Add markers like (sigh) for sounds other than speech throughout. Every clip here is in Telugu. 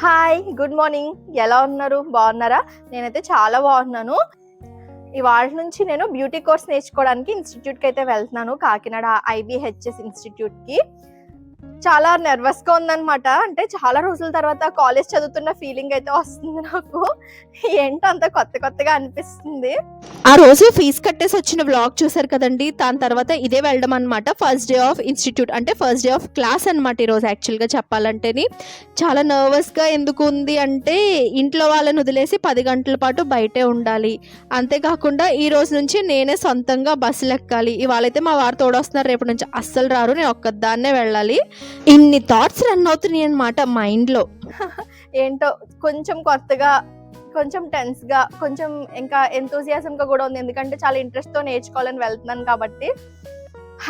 హాయ్ గుడ్ మార్నింగ్ ఎలా ఉన్నారు? బాగున్నారా? నేనైతే చాలా బాగున్నాను. ఇవాళ నుంచి నేను బ్యూటీ కోర్స్ నేర్చుకోవడానికి ఇన్స్టిట్యూట్కి అయితే వెళ్తున్నాను. కాకినాడ ఐబిహెచ్ఎస్ ఇన్స్టిట్యూట్కి చాలా nervous గా ఉందన్నమాట. అంటే చాలా రోజుల తర్వాత కాలేజ్ చదువుతున్న ఫీలింగ్ అయితే వస్తుంది నాకు. ఏంటో అంత కొత్త కొత్తగా అనిపిస్తుంది. ఆ రోజు ఫీజు కట్టేసి వచ్చిన వ్లాగ్ చూసారు కదండి. దాని తర్వాత ఇదే వెళ్ళడం అనమాట ఫస్ట్ డే ఆఫ్ ఇన్స్టిట్యూట్ అంటే ఫస్ట్ డే ఆఫ్ క్లాస్ అనమాట ఈరోజు యాక్చువల్గా చెప్పాలంటేని. చాలా నర్వస్గా ఎందుకు ఉంది అంటే ఇంట్లో వాళ్ళని వదిలేసి పది గంటల పాటు బయటే ఉండాలి. అంతేకాకుండా ఈ రోజు నుంచి నేనే సొంతంగా బస్సులు ఎక్కాలి ఇవాళైతే మా వారు తోడొస్తున్నారు. రేపు నుంచి అస్సలు రారు. నేను ఒక్కదాన్నే వెళ్ళాలి. ఇన్ని థాట్స్ రన్ అవుతున్నాయి అనమాట మైండ్లో (laughs) ఏంటో కొంచెం కొత్తగా కొంచెం టెన్స్గా కొంచెం ఇంకా enthusiasm గా కూడా ఉంది. ఎందుకంటే చాలా ఇంట్రెస్ట్తో నేర్చుకోవాలని వెళ్తున్నాను కాబట్టి.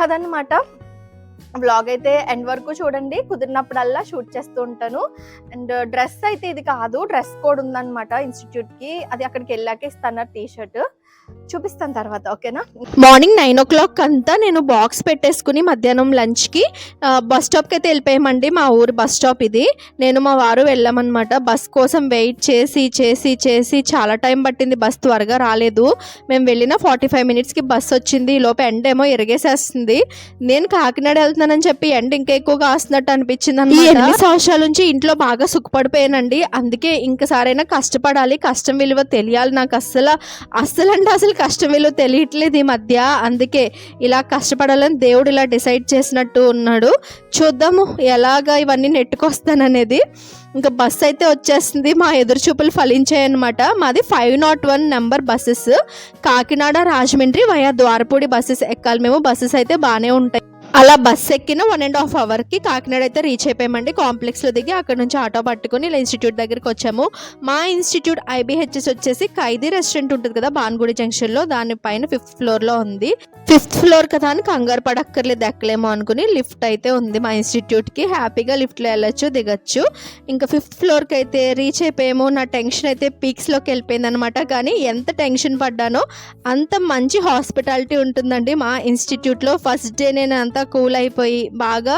అదనమాట బ్లాగ్ అయితే ఎండ్ వరకు చూడండి. కుదిరినప్పుడల్లా షూట్ చేస్తూ ఉంటాను. అండ్ డ్రెస్ అయితే ఇది కాదు. డ్రెస్ కోడ్ ఉందన్నమాట ఇన్స్టిట్యూట్కి. అది అక్కడికి వెళ్ళాక ఇస్తాను టీ షర్ట్ చూపిస్తాను తర్వాత ఓకేనా? మార్నింగ్ నైన్ ఓ క్లాక్ అంతా నేను బాక్స్ పెట్టేసుకుని మధ్యాహ్నం లంచ్కి బస్ స్టాప్కి అయితే వెళ్ళిపోయామండి. మా ఊరు బస్ స్టాప్ ఇది. నేను మా వారు వెళ్ళామన్నమాట. బస్ కోసం వెయిట్ చేసి చేసి చేసి చాలా టైం పట్టింది. బస్ త్వరగా రాలేదు. మేము వెళ్ళిన ఫార్టీ ఫైవ్ మినిట్స్కి బస్ వచ్చింది. ఈ లోపు ఎండ ఏమో ఎరగేసేస్తుంది. నేను కాకినాడ వెళ్తున్నానని చెప్పి ఎండ ఇంకా ఎక్కువగా వస్తున్నట్టు అనిపించింది ఈ ఎనిమిది సంవత్సరాల నుంచి ఇంట్లో బాగా సుఖపడిపోయానండి. అందుకే ఇంకసారైనా కష్టపడాలి కష్టం విలువ తెలియాలి నాకు అస్సలు అస్సలు అంటే అసలు కష్టం విలువ తెలియట్లేదు ఈ మధ్య. అందుకే ఇలా కష్టపడాలని దేవుడు ఇలా డిసైడ్ చేసినట్టు ఉన్నాడు. చూద్దాము ఎలాగా ఇవన్నీ నెట్టుకొస్తాననేది. ఇంకా బస్సు అయితే వచ్చేస్తుంది. మా ఎదురు చూపులు ఫలించాయన్నమాట. మాది five not one number buses. Kakinada Rajahmundry via Dwarapudi buses ఎక్కాలి మేము. బస్సెస్ అయితే బాగానే ఉంటాయి. అలా బస్ ఎక్కిన వన్ అండ్ హాఫ్ అవర్కి కాకినాడ అయితే రీచ్ అయిపోయామండి. కాంప్లెక్స్లో దిగి అక్కడ నుంచి ఆటో పట్టుకుని ఇలా ఇన్స్టిట్యూట్ దగ్గరికి వచ్చాము. మా ఇన్స్టిట్యూట్ ఐబిహెచ్ఎస్ వచ్చేసి ఖైదీ రెస్టారెంట్ ఉంటుంది కదా బాన్గుడి జంక్షన్లో దానిపైన ఫిఫ్త్ ఫ్లోర్లో ఉంది. ఫిఫ్త్ ఫ్లోర్ కదా అని కంగారు పడక్కర్లేదు ఎక్కలేమో అనుకుని లిఫ్ట్ అయితే ఉంది మా ఇన్స్టిట్యూట్కి హ్యాపీగా లిఫ్ట్లో వెళ్ళొచ్చు దిగచ్చు. ఇంకా ఫిఫ్త్ ఫ్లోర్కి అయితే రీచ్ అయిపోయాము. నా టెన్షన్ అయితే పీక్స్లోకి వెళ్ళిపోయింది అనమాట కానీ ఎంత టెన్షన్ పడ్డానో అంత మంచి హాస్పిటాలిటీ ఉంటుందండి మా ఇన్స్టిట్యూట్లో ఫస్ట్ డే నేను అంత కూల్ అయిపోయి బాగా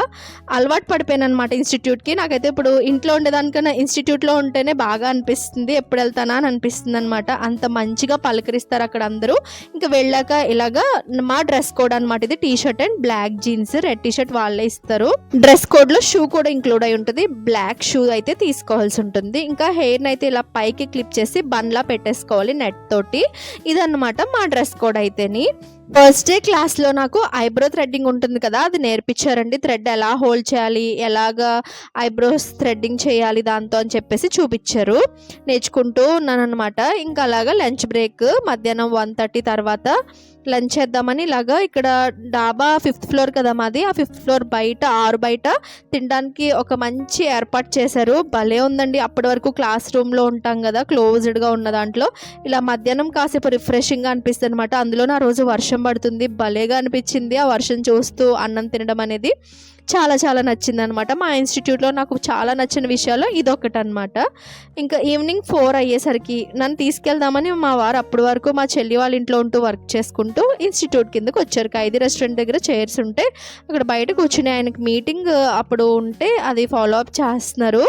అలవాటు పడిపోయాను అనమాట ఇన్స్టిట్యూట్కి. నాకైతే ఇప్పుడు ఇంట్లో ఉండేదానికన్నా ఇన్స్టిట్యూట్లో ఉంటేనే బాగా అనిపిస్తుంది ఎప్పుడు వెళ్తానా అని అనిపిస్తుంది అనమాట అంత మంచిగా పలకరిస్తారు అక్కడ అందరూ. ఇంకా వెళ్ళాక ఇలాగా మా డ్రెస్ కోడ్ అనమాట ఇది T shirt and black jeans red T shirt వాళ్ళే ఇస్తారు. డ్రెస్ కోడ్లో షూ కూడా ఇంక్లూడ్ అయి ఉంటుంది బ్లాక్ షూ అయితే తీసుకోవాల్సి ఉంటుంది. ఇంకా హెయిర్ని అయితే ఇలా పైకి క్లిప్ చేసి బన్లా పెట్టేసుకోవాలి నెట్ తోటి. ఇదన్నమాట మా డ్రెస్ కోడ్ అయితేని. ఫస్ట్ డే క్లాస్లో నాకు ఐబ్రో థ్రెడ్డింగ్ ఉంటుంది కదా అది నేర్పించారండి. థ్రెడ్ ఎలా హోల్డ్ చేయాలి ఎలాగా ఐబ్రోస్ థ్రెడ్డింగ్ చేయాలి దాంతో అని చెప్పేసి చూపించారు. నేర్చుకుంటూ ఉన్నాను ఇంకా అలాగా లంచ్ బ్రేక్ మధ్యాహ్నం వన్ థర్టీ తర్వాత లంచ్ చేద్దామని ఇలాగా ఇక్కడ డాబా ఫిఫ్త్ ఫ్లోర్ కదా మాది. ఆ ఫిఫ్త్ ఫ్లోర్ బయట ఆరు బయట తినడానికి ఒక మంచి ఏర్పాటు చేశారు. భలే ఉందండి. అప్పటి వరకు క్లాస్ రూమ్లో ఉంటాం కదా క్లోజ్డ్గా ఉన్న దాంట్లో. ఇలా మధ్యాహ్నం కాసేపు రిఫ్రెషింగ్గా అనిపిస్తుంది అనమాట అందులో నా రోజు వర్షం పడుతుంది భలేగా అనిపించింది ఆ వర్షం చూస్తూ అన్నం తినడం అనేది. చాలా చాలా నచ్చింది అనమాట మా ఇన్స్టిట్యూట్లో నాకు చాలా నచ్చిన విషయాలు ఇదొకటి అనమాట ఇంకా ఈవినింగ్ ఫోర్ అయ్యేసరికి నన్ను తీసుకెళ్దామని మా వారు అప్పటి వరకు మా చెల్లి వాళ్ళ ఇంట్లో ఉంటూ వర్క్ చేసుకుంటూ ఇన్స్టిట్యూట్ కిందకు వచ్చారు. ఖైదీ రెస్టారెంట్ దగ్గర చైర్స్ ఉంటే అక్కడ బయట కూర్చుని ఆయనకి మీటింగ్ అప్పుడు ఉంటే అది ఫాలో అప్ చేస్తున్నారు.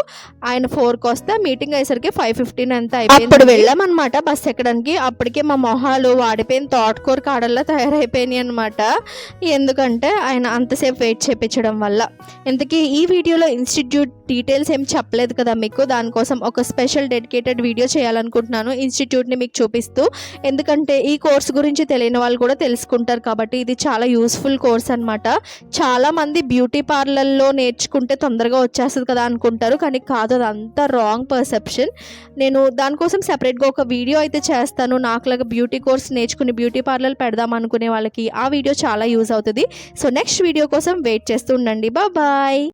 ఆయన ఫోర్కి వస్తే మీటింగ్ అయ్యేసరికి ఫైవ్ ఫిఫ్టీన్ అంతా అయిపోయింది. అప్పుడు వెళ్ళామన్నమాట. బస్ ఎక్కడానికి అప్పటికే మా మొహాలు వాడిపోయిన తోటకూర కాడల్లా తయారైపోయినాయి అనమాట ఎందుకంటే ఆయన అంతసేపు వెయిట్ చేయించడం వల్ల ఇంతకీ ఈ వీడియోలో ఇన్స్టిట్యూట్ డీటెయిల్స్ ఏం చెప్పలేదు కదా మీకు దానికోసం ఒక స్పెషల్ డెడికేటెడ్ వీడియో చేయాలనుకుంటున్నాను. ఇన్స్టిట్యూట్ని మీకు చూపిస్తూ ఎందుకంటే ఈ కోర్స్ గురించి తెలియని వాళ్ళు కూడా తెలుసుకుంటారు కాబట్టి ఇది చాలా యూస్ఫుల్ కోర్స్ అనమాట చాలామంది బ్యూటీ పార్లర్లో నేర్చుకుంటే తొందరగా వచ్చేస్తుంది కదా అనుకుంటారు కానీ కాదు అదంతా రాంగ్ పర్సెప్షన్. నేను దానికోసం సెపరేట్గా ఒక వీడియో అయితే చేస్తాను. నాకులాగా బ్యూటీ కోర్స్ నేర్చుకుని బ్యూటీ పార్లర్ పెడదాం అనుకునే వాళ్ళకి ఆ వీడియో చాలా యూజ్ అవుతుంది. సో నెక్స్ట్ వీడియో కోసం వెయిట్ చేస్తూ ఉండండి. బాయ్.